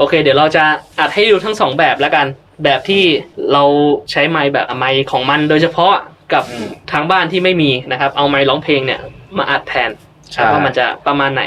โอเค เดี๋ยวเราจะอัดให้ดูทั้งสองแบบแล้วกัน แบบที่เราใช้ไมค์แบบไมค์ของมันโดยเฉพาะกับอืมทางบ้านที่ไม่มีนะครับ เอาไมค์ร้องเพลงเนี่ยมาอัดแทนใช่ ว่ามันจะประมาณไหน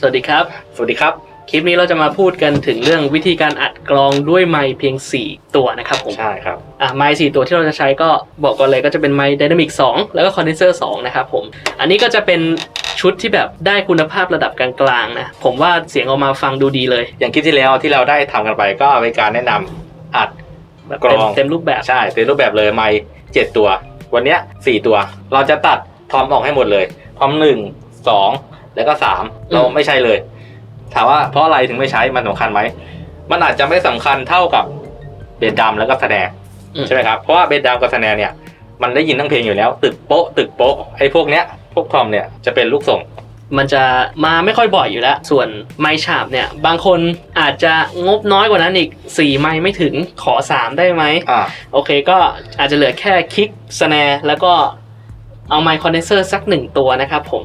สวัสดีครับ สวัสดีครับ คลิปนี้เราจะมาพูดกันถึงเรื่องวิธีการอัดกลองด้วยไมค์เพียง 4 ตัวนะครับผมใช่ครับอะไมค์4ตัวที่เราจะใช้ก็บอกก่อนเลยก็จะเป็นไมค์ Dynamic 2แล้วก็ Condenser 2นะครับผมอันนี้ก็จะเป็นชุดที่แบบได้คุณภาพระดับกลางๆนะผมว่าเสียงออกมาฟังดูดีเลย อย่างคลิปที่แล้วที่เราได้ทำกันไปก็เป็นการแนะนำอัด แบบกลเต็มอง เต็มรูปแบบ ใช่เป็นรูปแบบเลยไมค์เจ็ดตัว วันเนี้ยสี่ตัว เราจะตัดทอมออกให้หมดเลยทอมหนึ่งสองแล้วก็สามเราไม่ใช่เลย ถามว่าเพราะอะไรถึงไม่ใช้มันสำคัญไหมมันอาจจะไม่สำคัญเท่ากับเบสดำแล้วก็แสดงอืมใช่ไหมครับเพราะว่าเบสดำกับแสดงเนี่ย มันได้ยินทั้งเพลงอยู่แล้ว ตึกโป๊ะตึกโป๊ะไอ้พวกเนี้ยพวกทอมเนี่ยจะเป็นลูกส่งมันจะมาไม่ค่อยบ่อยอยู่แล้ว ส่วนไมค์ฉาบเนี่ย บางคนอาจจะงบน้อยกว่านั้นอีก 4 ไมค์ไม่ถึงขอ 3 ได้ไหมอ่าโอเคก็อาจจะเหลือแค่คิกสแนร์แล้วก็เอาไมค์คอนเดนเซอร์สักหนึ่งตัวนะครับผม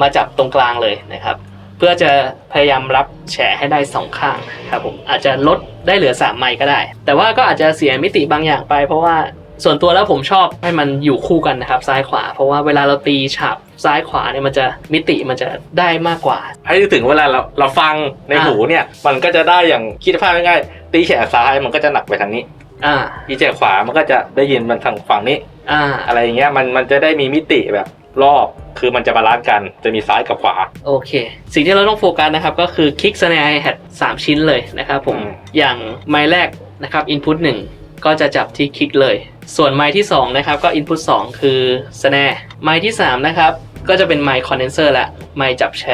มาจับตรงกลางเลยนะครับ เพื่อจะพยายามรับแฉให้ได้สองข้างครับผมอาจจะลดได้เหลือ3ไมค์ก็ได้ แต่ว่าก็อาจจะเสียมิติบางอย่างไป เพราะว่าส่วนตัวแล้วผมชอบให้มันอยู่คู่กันนะครับซ้ายขวา เพราะว่าเวลาเราตีฉาบซ้ายขวาเนี่ยมันจะมิติมันจะได้มากกว่า ให้นึกถึงเวลาเราเราฟังในอ่าหูเนี่ย มันก็จะได้อย่างคิดภาพง่ายๆตีแฉกซ้ายมันก็จะหนักไปทางนี้อ่าตีแฉกขวามันก็จะได้ยินมันทางฝั่งนี้ อ่า อะไรอย่างเงี้ยมันมันจะได้มีมิติแบบ รอบคือมันจะบาลานซ์กันจะมีซ้ายกับขวา โอเค สิ่งที่เราต้องโฟกัสนะครับ ก็คือคลิก snare hi hat 3ชิ้นเลยนะครับผม อืม อย่างไมค์แรกนะครับ input 1 ก็จะจับที่คลิกเลย ส่วนไมค์ที่ 2 นะครับ ก็ input 2 คือ snare ไมค์ที่ 3 นะครับ ก็จะเป็นไมค์ condenser และไมค์จับแฉ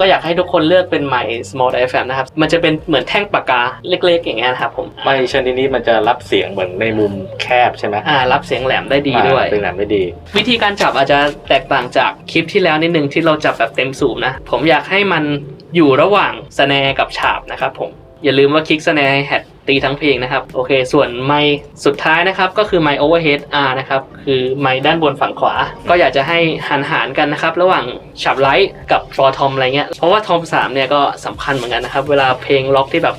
ก็อยากให้ทุกคนเลือกเป็นไมค์ small diaphragm นะครับ มันจะเป็นเหมือนแท่งปากกาเล็กๆ อย่างเงี้ยนะครับผม ไม่ชนิดนี้มันจะรับเสียงเหมือนในมุมแคบใช่ไหมอ่า รับเสียงแหลมได้ดีด้วยเป็นแบบไม่ดี วิธีการจับอาจจะแตกต่างจากคลิปที่แล้วนิดนึงที่เราจับแบบเต็มสูบนะ ผมอยากให้มันอยู่ระหว่างสแนร์กับฉาบนะครับผม อย่าลืมว่าคลิกสแนร์แฮด ตีทั้งเพลงนะครับ โอเค ส่วนไมค์สุดท้ายนะครับ ก็คือไมค์โอเวอร์เฮด R นะครับ คือไมค์ด้านบนฝั่งขวา ก็อยากจะให้หันหารกันนะครับ ระหว่างฉาบไลท์กับฟลอทอมอะไรเงี้ย เพราะว่าทอม3เนี่ยก็สำคัญเหมือนกันนะครับ เวลาเพลงล็อกที่แบบ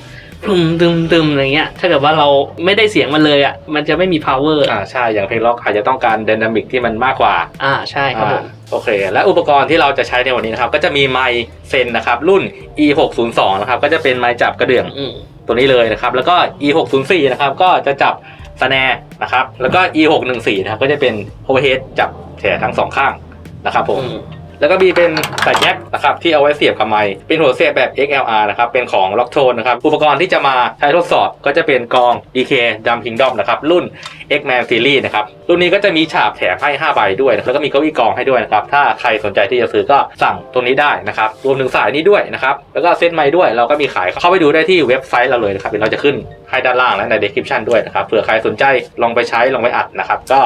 ดึมดึมดึมอะไรเงี้ย ถ้าเกิดว่าเราไม่ได้เสียงมันเลยอะ มันจะไม่มี power อ่าใช่ อย่างเพลงล็อกอาจจะต้องการดินามิกที่มันมากกว่า อ่าใช่ครับผมอ่าโอเค และอุปกรณ์ที่เราจะใช้ในวันนี้นะครับ ก็จะมีไมค์เซนนะครับ รุ่น e 6 0 2นะครับ ก็จะเป็นไมค์จับกระเดื่องอืม ตัวนี้เลยนะครับ แล้วก็ e 6 0 4นะครับ ก็จะจับสแนร์นะครับ แล้วก็ e 6 1 4นะครับ ก็จะเป็นโอเวอร์เฮดจับแฉทั้งสองข้างนะครับผม แล้วก็มีเป็นสายแจ็คนะครับที่เอาไว้เสียบกับไมค์เป็นหัวเสียบแบบ XLR นะครับเป็นของ l o c k t o n นะครับอุปกรณ์ที่จะมาใช้ทดสอบก็จะเป็นกอง DK Drum Kingdom นะครับรุ่น X-Man Series นะครับรุ่นนี้ก็จะมีฉาบแถมให้5ใบด้วยแล้วก็มีเก้าอี้กองให้ด้วยนะครับถ้าใครสนใจที่จะซื้อก็สั่งตัวนี้ได้นะครับรวมถึงสายนี้ด้วยนะครับแล้วก็เซตไมค์ด้วยเราก็มีขายเข้าไปดูได้ที่เว็บไซต์เราเลยนะครับเดี๋ยวเราจะขึ้นให้ด้านล่างและใน description ด้วยนะครับเผื่อใครสนใจลองไปใช้ลองไปอัดนะครับก็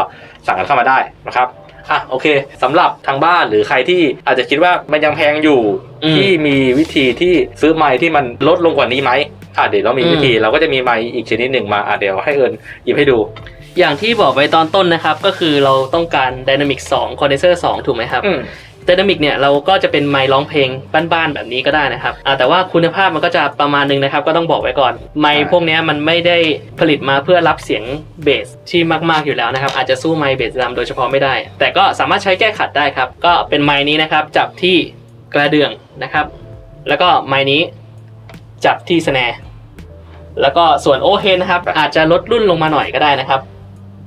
สั่งกันเข้ามาได้นะครับ อะโอเคสำหรับทางบ้านหรือใครที่อาจจะคิดว่ามันยังแพงอยู่อืมที่มีวิธีที่ซื้อไม้ที่มันลดลงกว่านี้ไหมอะเดี๋ยวเรามีอืมวิธีเราก็จะมีไม้อีกชนิดหนึ่งมาอะเดี๋ยวให้เอิญหยิบให้ดู อย่างที่บอกไปตอนต้นนะครับ ก็คือเราต้องการ Dynamic 2 Condenser 2 ถูกไหมครับ อืม Dynamic เนี่ยเราก็จะเป็นไมค์ร้องเพลงบ้านๆแบบนี้ก็ได้นะครับอ่าแต่ว่าคุณภาพมันก็จะประมาณนึงนะครับ ก็ต้องบอกไว้ก่อน ไมค์พวกเนี้ยมันไม่ได้ผลิตมาเพื่อรับเสียงเบสที่มากๆอยู่แล้วนะครับ อาจจะสู้ไมค์เบสดำโดยเฉพาะไม่ได้ แต่ก็สามารถใช้แก้ขัดได้ครับ ก็เป็นไมค์นี้นะครับ จับที่กระเดื่องนะครับ แล้วก็ไมค์นี้จับที่สแนร์แล้วก็ส่วนโอเฮนนะครับอาจจะลดรุ่นลงมาหน่อยก็ได้นะครับ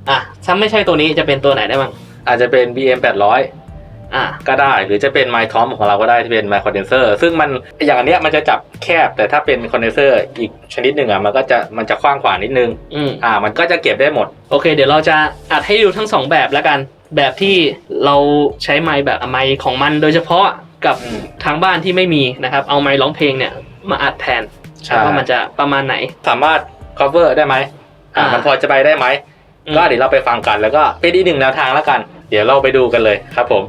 อะถ้าไม่ใช่ตัวนี้จะเป็นตัวไหนได้บ้างอาจจะเป็น BM 800อะ ก็ได้หรือจะเป็นไมค์ทอมของเราก็ได้ที่เป็นไมค์คอนเดนเซอร์ซึ่งมันอย่างอันเนี้ยมันจะจับแคบแต่ถ้าเป็นคอนเดนเซอร์อีกชนิดหนึ่งอะมันก็จะมันจะกว้างกว่านิดนึงอืมอ่า มันก็จะเก็บได้หมด โอเค เดี๋ยวเราจะอัดให้ดูทั้งสองแบบแล้วกัน แบบที่เราใช้ไมค์แบบไมค์ของมันโดยเฉพาะกับอืมทางบ้านที่ไม่มีนะครับ เอาไมค์ร้องเพลงเนี่ยมาอัดแทนใช่ว่ามันจะประมาณไหน สามารถ cover ได้ไหมอ่าอ่ามัมันพอจะไปได้ไหมอืมก็เดี๋ยวเราไปฟังกันแล้วก็เป็นอีกหนึ่งแนวทางแล้วกัน เดี๋ยวเราไปดูกันเลยครับผม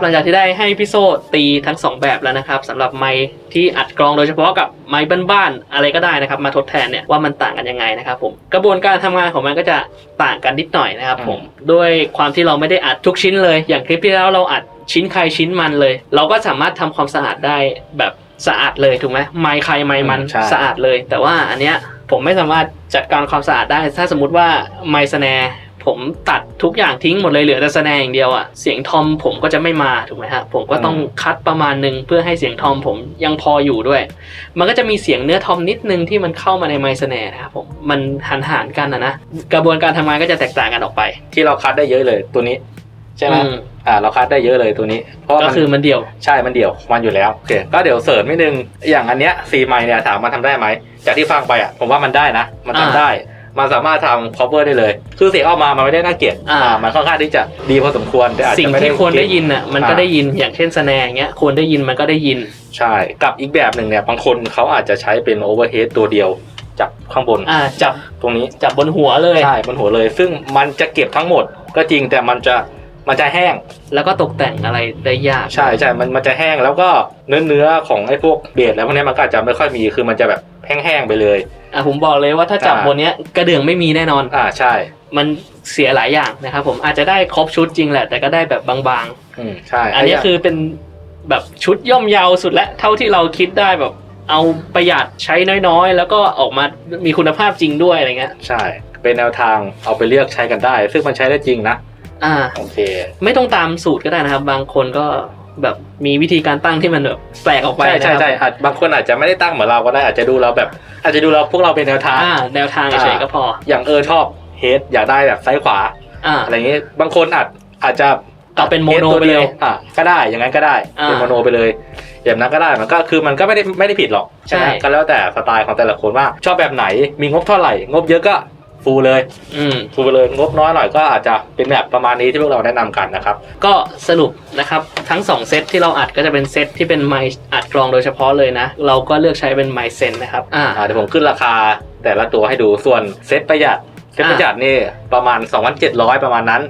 หลังจากที่ได้ให้พี่โซตีทั้งสองแบบแล้วนะครับสำหรับไมค์ที่อัดกรองโดยเฉพาะกับไมค์บ้านๆอะไรก็ได้นะครับ มาทดแทนเนี่ยว่ามันต่างกันยังไงนะครับผมกระบวนการทำงานของมันก็จะต่างกันนิดหน่อยนะครับผมด้วยความที่เราไม่ได้อัดทุกชิ้นเลย อย่างคลิปที่แล้วเราอัดชิ้นใครชิ้นมันเลย เราก็สามารถทำความสะอาดได้แบบสะอาดเลยถูกไหมไมค์ใครไมค์มันใช่สะอาดเลย แต่ว่าอันเนี้ยผมไม่สามารถจัดการความสะอาดได้ ถ้าสมมติว่าไมค์สแนร์ ผมตัดทุกอย่างทิ้งหมดเลยเหลือแต่สแนร์อย่างเดียวอะเสียงทอมผมก็จะไม่มาถูกไหมฮะผมก็ต้องคัดประมาณหนึ่งเพื่อให้เสียงทอมผมยังพออยู่ด้วย มันก็จะมีเสียงเนื้อทอมนิดนึงที่มันเข้ามาในไมค์สแนร์นะครับผมมันหันหารกันนะนะกระบวนการทำงานก็จะแตกต่างกันออกไป ที่เราคัดได้เยอะเลยตัวนี้ใช่ไหมอืมอ่าเราคัดได้เยอะเลยตัวนี้เพราะว่าก็มันคือมันเดียวใช่มันเดี่ยวมันอยู่แล้วโอเคก็เดี๋ยวเสริมนิดนึงอย่างอันเนี้ยซีไมเนี่ยถามมันทำได้ไหมจากที่ฟังไปอะผมว่ามันได้นะ มันทำอ่าได้ มันสามารถทำ cover ได้เลย คือเสียงออกมา มันไม่ได้น่าเกลียดอ่ามันค่อนข้างที่จะดีพอสมควรแต่อาจสิ่งจะไม่ที่ควรได้ยินอะมันก็อ่าได้ยินอย่างเช่นสแนร์อย่างเงี้ยควรได้ยินมันก็ได้ยิน ใช่ กับอีกแบบหนึ่งเนี่ย บางคนเขาอาจจะใช้เป็น overhead ตัวเดียวจับข้างบนอ่าจับตรงนี้ จับบนหัวเลย ใช่บนหัวเลย ซึ่งมันจะเก็บทั้งหมดก็จริงแต่มันจะ มันจะแห้ง แล้วก็ตกแต่งอะไรได้ยาก ใช่ใช่มันมันจะแห้งแล้วก็เนื้อเนื้อของไอ้พวกเบสแล้วพวกเนี้ยมันก็อาจจะไม่ค่อยมีคือมันจะแบบแห้งๆไปเลย อะผมบอกเลยว่าถ้าจับอ่า บนเนี้ยกระเดื่องไม่มีแน่นอน อ่าใช่มันเสียหลายอย่างนะครับผมอาจจะได้ครบชุดจริงแหละ แต่ก็ได้แบบบางอืมใช่ๆ อันนี้คือเป็นแบบชุดย่อมเยาวสุดและเท่าที่เราคิดได้แบบเอาประหยัดใช้น้อยๆ แล้วก็ออกมามีคุณภาพจริงด้วยอะไรเงี้ย ใช่ เป็นแนวทางเอาไปเลือกใช้กันได้ ซึ่งมันใช้ได้จริงนะ อ่า โอเค ไม่ต้องตามสูตรก็ได้นะครับ บางคนก็แบบมีวิธีการตั้งที่มันแบบแปลกออกไปใช่นะคใช่รับใช่อาจบางคนอาจจะไม่ได้ตั้งเหมือนเราก็ได้อาจจะดูเราแบบ อาจจะดูเราพวกเราเป็นแนวทาง อ่า แนวทางเฉยๆก็พอ อย่างเออชอบเฮดอยากได้แบบซ้ายขวา อ่า อะไรอย่างงี้บางคนอาจอาจจะเอาเป็นโมโนฮดตัวไปเลยดีวอะก็ได้อย่างนั้นก็ได้อ่าเป็นโมโนไปเลยอย่างนั้นก็ได้มันก็คือมันก็ไม่ได้ไม่ได้ผิดหรอกใช่ไหมก็แล้วแต่สไตล์ของแต่ละคนว่าชอบแบบไหนมีงบเท่าไหร่ งบเยอะก็ ฟูลเลยอืม ฟูลไปเลยงบน้อยหน่อยก็อาจจะเป็นแบบประมาณนี้ที่พวกเราแนะนำกันนะครับ ก็สรุปนะครับทั้ง 2 เซตที่เราอัดก็จะเป็นเซตที่เป็นไมค์อัดกรองโดยเฉพาะเลยนะ เราก็เลือกใช้เป็นไมค์เซนนะครับอ่า อ่าเดี๋ยวผมขึ้นราคาแต่ละตัวให้ดูส่วนเซ็ตประหยัดเซ็ตอ่าประหยัดนี่ประมาณ 2,700 ประมาณนั้น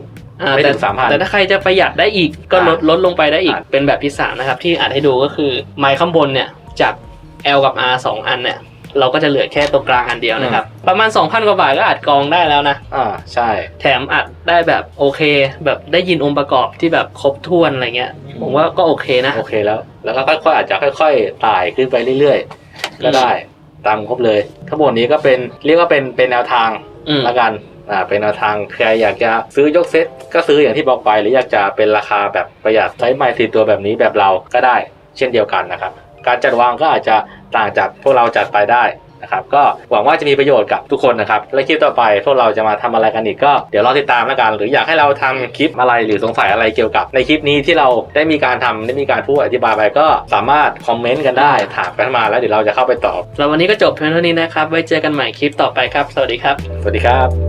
อ่าไม่แต่ถึง3,000แต่ถ้าใครจะประหยัดได้อีกก็ลดอ่าลดลงไปได้อีก อ่าเป็นแบบที่ 3 นะครับ ที่อัดให้ดูก็คือไมค์ข้างบนเนี่ยจาก L กับ R 2 อันเนี่ย เราก็จะเหลือแค่ตัวกลางอันเดียวนะครับ ประมาณ 2,000 กว่าบาทก็อัดกรองได้แล้วนะ อ่าใช่ แถมอัดได้แบบโอเค แบบได้ยินองค์ประกอบที่แบบครบถ้วนอะไรเงี้ย ผมว่าก็โอเคนะ โอเคแล้ว แล้วก็ค่อยๆอาจจะค่อยๆไต่ขึ้นไปเรื่อยๆ ก็ได้ตามครบเลย ทั้งหมดนี้ก็เป็นเรียกว่าเป็นเป็นแนวทางอืมละกันอ่าเป็นแนวทางใครอยากจะซื้อยกเซ็ตก็ซื้ออย่างที่บอกไป หรืออยากจะเป็นราคาแบบประหยัดใช้ไมค์สีตัวแบบนี้แบบเราก็ได้ เช่นเดียวกันนะครับ การจัดวางก็อาจจะต่างจากพวกเราจัดไปได้นะครับก็หวังว่าจะมีประโยชน์กับทุกคนนะครับ และคลิปต่อไปพวกเราจะมาทำอะไรกันอีกก็เดี๋ยวรอติดตามแล้วกัน หรืออยากให้เราทำคลิปอะไรหรือสงสัยอะไรเกี่ยวกับ ในคลิปนี้ที่เราได้มีการทำได้มีการพูดอธิบายไปก็สามารถคอมเมนต์กันได้ถามกันมาแล้วเดี๋ยวเราจะเข้าไปตอบแล้ววันนี้ก็จบเพียงเท่านี้นะครับไว้เจอกันใหม่คลิปต่อไปครับ สวัสดีครับ สวัสดีครับ